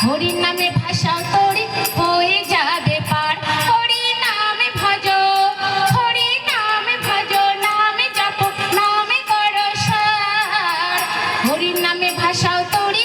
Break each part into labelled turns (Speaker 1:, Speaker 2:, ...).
Speaker 1: সার হরি নামে ভাষাও তোরে, হয়ে যাবে পার। হরি নামে ভজো হরি নামে ভজো, নামে জপ, নামে করো সার। হরি নামে ভাষাও তোরে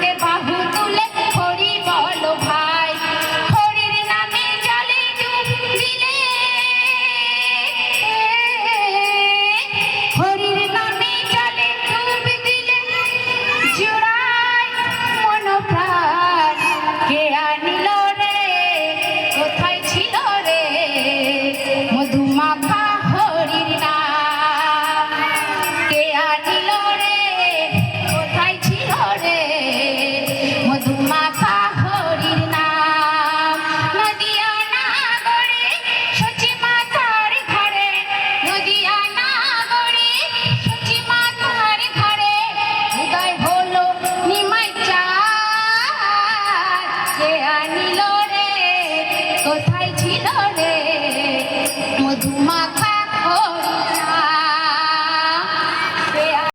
Speaker 1: Grande Paz. ಕಿರಣೆ